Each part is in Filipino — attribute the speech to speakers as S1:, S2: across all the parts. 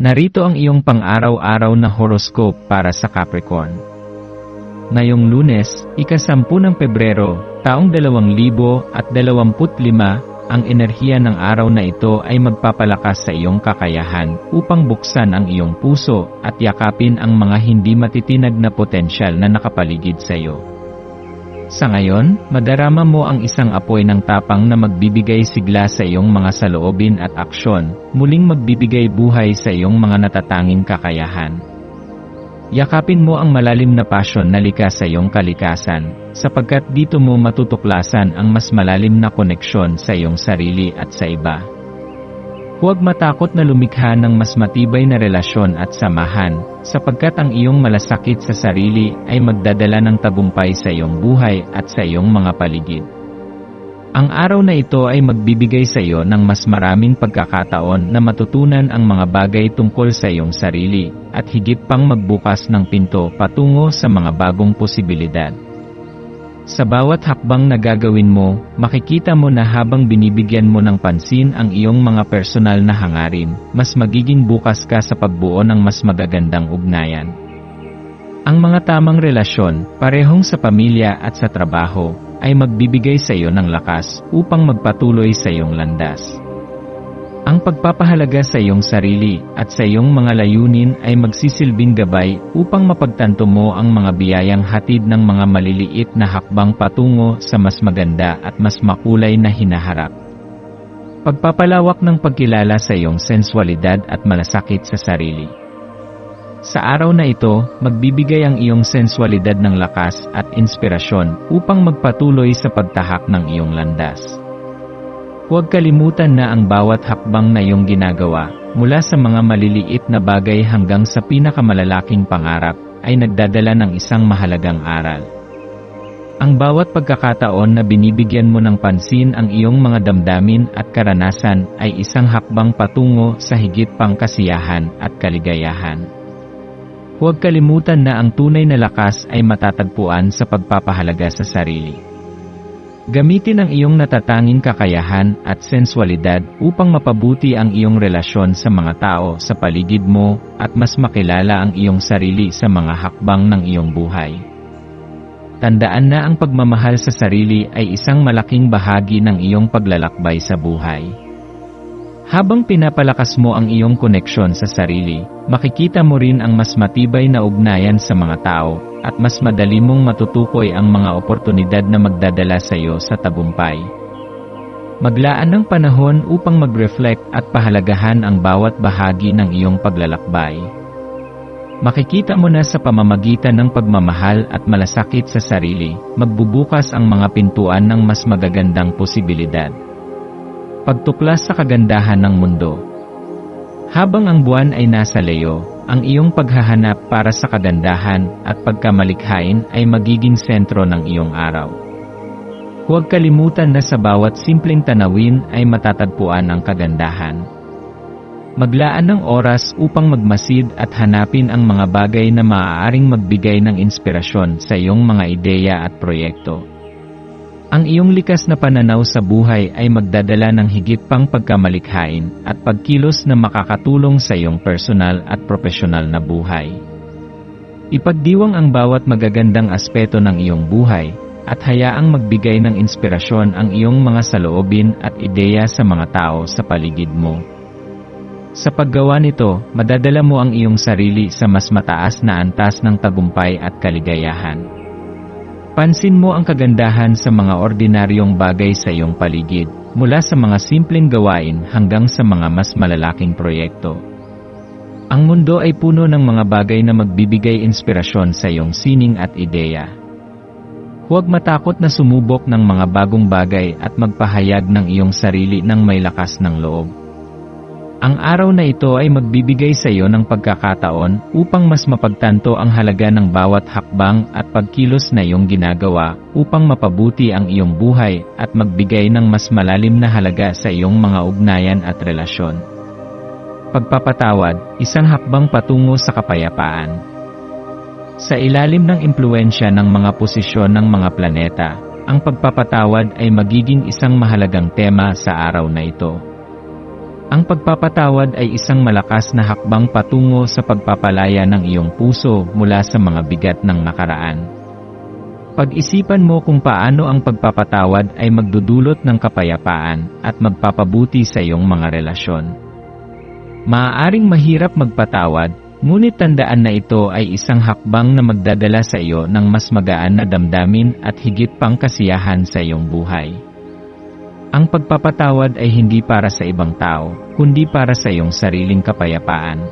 S1: Narito ang iyong pang-araw-araw na horoscope para sa Capricorn. Ngayong lunes, ikasampu ng Pebrero, taong 2025, ang enerhiya ng araw na ito ay magpapalakas sa iyong kakayahan upang buksan ang iyong puso at yakapin ang mga hindi matitinag na potensyal na nakapaligid sa iyo. Sa ngayon, madarama mo ang isang apoy ng tapang na magbibigay sigla sa iyong mga saloobin at aksyon, muling magbibigay buhay sa iyong mga natatanging kakayahan. Yakapin mo ang malalim na pasyon na likas sa iyong kalikasan, sapagkat dito mo matutuklasan ang mas malalim na koneksyon sa iyong sarili at sa iba. Huwag matakot na lumikha ng mas matibay na relasyon at samahan, sapagkat ang iyong malasakit sa sarili ay magdadala ng tagumpay sa iyong buhay at sa iyong mga paligid. Ang araw na ito ay magbibigay sa iyo ng mas maraming pagkakataon na matutunan ang mga bagay tungkol sa iyong sarili, at higit pang magbukas ng pinto patungo sa mga bagong posibilidad. Sa bawat hakbang na gagawin mo, makikita mo na habang binibigyan mo ng pansin ang iyong mga personal na hangarin, mas magiging bukas ka sa pagbuo ng mas magagandang ugnayan. Ang mga tamang relasyon, parehong sa pamilya at sa trabaho, ay magbibigay sa iyo ng lakas upang magpatuloy sa iyong landas. Ang pagpapahalaga sa iyong sarili at sa iyong mga layunin ay magsisilbing gabay upang mapagtanto mo ang mga biyayang hatid ng mga maliliit na hakbang patungo sa mas maganda at mas makulay na hinaharap. Pagpapalawak ng pagkilala sa iyong sensualidad at malasakit sa sarili. Sa araw na ito, magbibigay ang iyong sensualidad ng lakas at inspirasyon upang magpatuloy sa pagtahak ng iyong landas. Huwag kalimutan na ang bawat hakbang na iyong ginagawa, mula sa mga maliliit na bagay hanggang sa pinakamalalaking pangarap, ay nagdadala ng isang mahalagang aral. Ang bawat pagkakataon na binibigyan mo ng pansin ang iyong mga damdamin at karanasan ay isang hakbang patungo sa higit pang kasiyahan at kaligayahan. Huwag kalimutan na ang tunay na lakas ay matatagpuan sa pagpapahalaga sa sarili. Gamitin ang iyong natatanging kakayahan at sensualidad upang mapabuti ang iyong relasyon sa mga tao sa paligid mo at mas makilala ang iyong sarili sa mga hakbang ng iyong buhay. Tandaan na ang pagmamahal sa sarili ay isang malaking bahagi ng iyong paglalakbay sa buhay. Habang pinapalakas mo ang iyong koneksyon sa sarili, makikita mo rin ang mas matibay na ugnayan sa mga tao at mas madali mong matutukoy ang mga oportunidad na magdadala sa iyo sa tagumpay. Maglaan ng panahon upang mag-reflect at pahalagahan ang bawat bahagi ng iyong paglalakbay. Makikita mo na sa pamamagitan ng pagmamahal at malasakit sa sarili, magbubukas ang mga pintuan ng mas magagandang posibilidad. Pagtuklas sa kagandahan ng mundo. Habang ang buwan ay nasa leyo, ang iyong paghahanap para sa kagandahan at pagkamalikhain ay magiging sentro ng iyong araw. Huwag kalimutan na sa bawat simpleng tanawin ay matatagpuan ang kagandahan. Maglaan ng oras upang magmasid at hanapin ang mga bagay na maaaring magbigay ng inspirasyon sa iyong mga ideya at proyekto. Ang iyong likas na pananaw sa buhay ay magdadala ng higit pang pagkamalikhain at pagkilos na makakatulong sa iyong personal at profesional na buhay. Ipagdiwang ang bawat magagandang aspeto ng iyong buhay at hayaang magbigay ng inspirasyon ang iyong mga saloobin at ideya sa mga tao sa paligid mo. Sa paggawa nito, madadala mo ang iyong sarili sa mas mataas na antas ng tagumpay at kaligayahan. Pansin mo ang kagandahan sa mga ordinaryong bagay sa iyong paligid, mula sa mga simpleng gawain hanggang sa mga mas malalaking proyekto. Ang mundo ay puno ng mga bagay na magbibigay inspirasyon sa iyong sining at ideya. Huwag matakot na sumubok ng mga bagong bagay at magpahayag ng iyong sarili ng may lakas ng loob. Ang araw na ito ay magbibigay sa iyo ng pagkakataon upang mas mapagtanto ang halaga ng bawat hakbang at pagkilos na iyong ginagawa upang mapabuti ang iyong buhay at magbigay ng mas malalim na halaga sa iyong mga ugnayan at relasyon. Pagpapatawad, isang hakbang patungo sa kapayapaan. Sa ilalim ng impluensya ng mga posisyon ng mga planeta, ang pagpapatawad ay magiging isang mahalagang tema sa araw na ito. Ang pagpapatawad ay isang malakas na hakbang patungo sa pagpapalaya ng iyong puso mula sa mga bigat ng nakaraan. Pag-isipan mo kung paano ang pagpapatawad ay magdudulot ng kapayapaan at magpapabuti sa iyong mga relasyon. Maaaring mahirap magpatawad, ngunit tandaan na ito ay isang hakbang na magdadala sa iyo ng mas magaan na damdamin at higit pang kasiyahan sa iyong buhay. Ang pagpapatawad ay hindi para sa ibang tao, kundi para sa iyong sariling kapayapaan.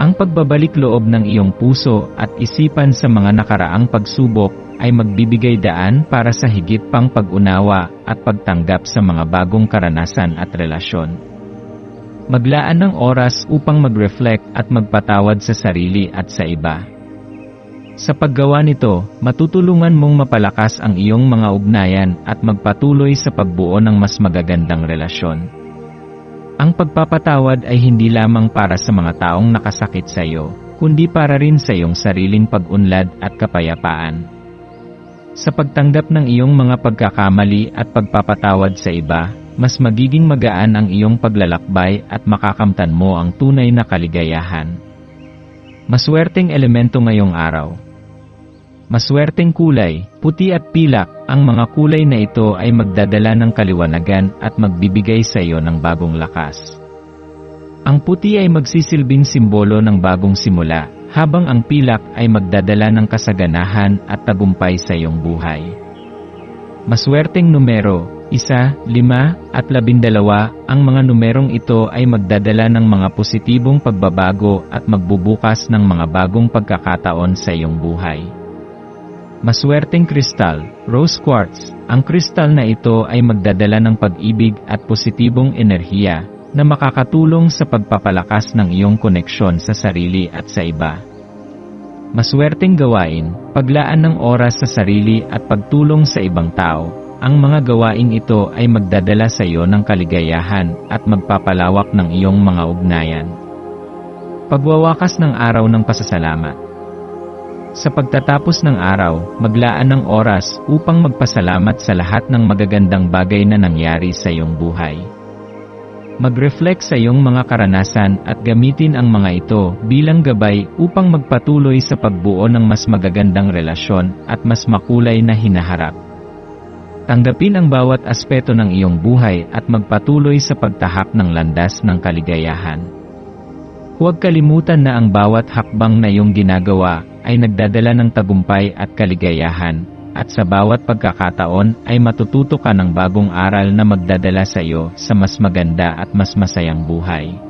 S1: Ang pagbabalik loob ng iyong puso at isipan sa mga nakaraang pagsubok ay magbibigay daan para sa higit pang pag-unawa at pagtanggap sa mga bagong karanasan at relasyon. Maglaan ng oras upang mag-reflect at magpatawad sa sarili at sa iba. Sa paggawa nito, matutulungan mong mapalakas ang iyong mga ugnayan at magpatuloy sa pagbuo ng mas magagandang relasyon. Ang pagpapatawad ay hindi lamang para sa mga taong nakasakit sa iyo, kundi para rin sa iyong sariling pag-unlad at kapayapaan. Sa pagtanggap ng iyong mga pagkakamali at pagpapatawad sa iba, mas magiging magaan ang iyong paglalakbay at makakamtan mo ang tunay na kaligayahan. Maswerteng elemento ngayong araw. Maswerteng kulay, puti at pilak, ang mga kulay na ito ay magdadala ng kaliwanagan at magbibigay sa iyo ng bagong lakas. Ang puti ay magsisilbing simbolo ng bagong simula, habang ang pilak ay magdadala ng kasaganahan at tagumpay sa iyong buhay. Maswerteng numero, isa, lima, at labindalawa, ang mga numerong ito ay magdadala ng mga positibong pagbabago at magbubukas ng mga bagong pagkakataon sa iyong buhay. Maswerteng kristal, rose quartz, ang kristal na ito ay magdadala ng pag-ibig at positibong enerhiya na makakatulong sa pagpapalakas ng iyong koneksyon sa sarili at sa iba. Maswerteng gawain, paglaan ng oras sa sarili at pagtulong sa ibang tao, ang mga gawaing ito ay magdadala sa iyo ng kaligayahan at magpapalawak ng iyong mga ugnayan. Pagwawakas ng araw ng pasasalamat. Sa pagtatapos ng araw, maglaan ng oras upang magpasalamat sa lahat ng magagandang bagay na nangyari sa iyong buhay. Mag-reflect sa iyong mga karanasan at gamitin ang mga ito bilang gabay upang magpatuloy sa pagbuo ng mas magagandang relasyon at mas makulay na hinaharap. Tanggapin ang bawat aspeto ng iyong buhay at magpatuloy sa pagtahak ng landas ng kaligayahan. Huwag kalimutan na ang bawat hakbang na iyong ginagawa ay nagdadala ng tagumpay at kaligayahan, at sa bawat pagkakataon ay matututo ka ng bagong aral na magdadala sa iyo sa mas maganda at mas masayang buhay.